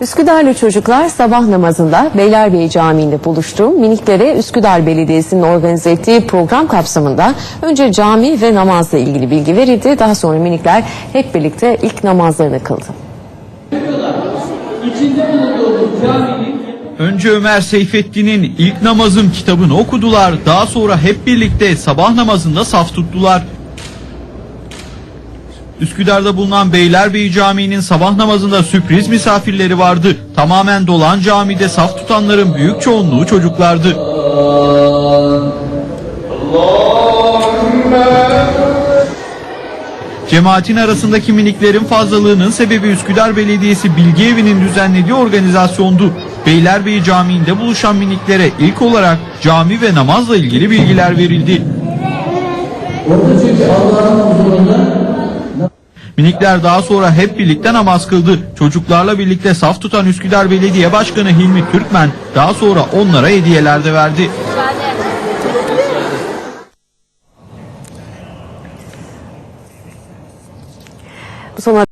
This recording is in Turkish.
Üsküdarlı çocuklar sabah namazında Beylerbeyi Camii'nde buluştu. Miniklere Üsküdar Belediyesi'nin organize ettiği program kapsamında önce cami ve namazla ilgili bilgi verildi. Daha sonra minikler hep birlikte ilk namazlarını kıldı. Önce Ömer Seyfettin'in ilk namazım kitabını okudular. Daha sonra hep birlikte sabah namazında saf tuttular. Üsküdar'da bulunan Beylerbeyi Camii'nin sabah namazında sürpriz misafirleri vardı. Tamamen dolan camide saf tutanların büyük çoğunluğu çocuklardı. Cemaatin arasındaki miniklerin fazlalığının sebebi Üsküdar Belediyesi Bilgi Evi'nin düzenlediği organizasyondu. Beylerbeyi Camii'nde buluşan miniklere ilk olarak cami ve namazla ilgili bilgiler verildi. Minikler daha sonra hep birlikte namaz kıldı. Çocuklarla birlikte saf tutan Üsküdar Belediye Başkanı Hilmi Türkmen daha sonra onlara hediyeler de verdi. Bu sana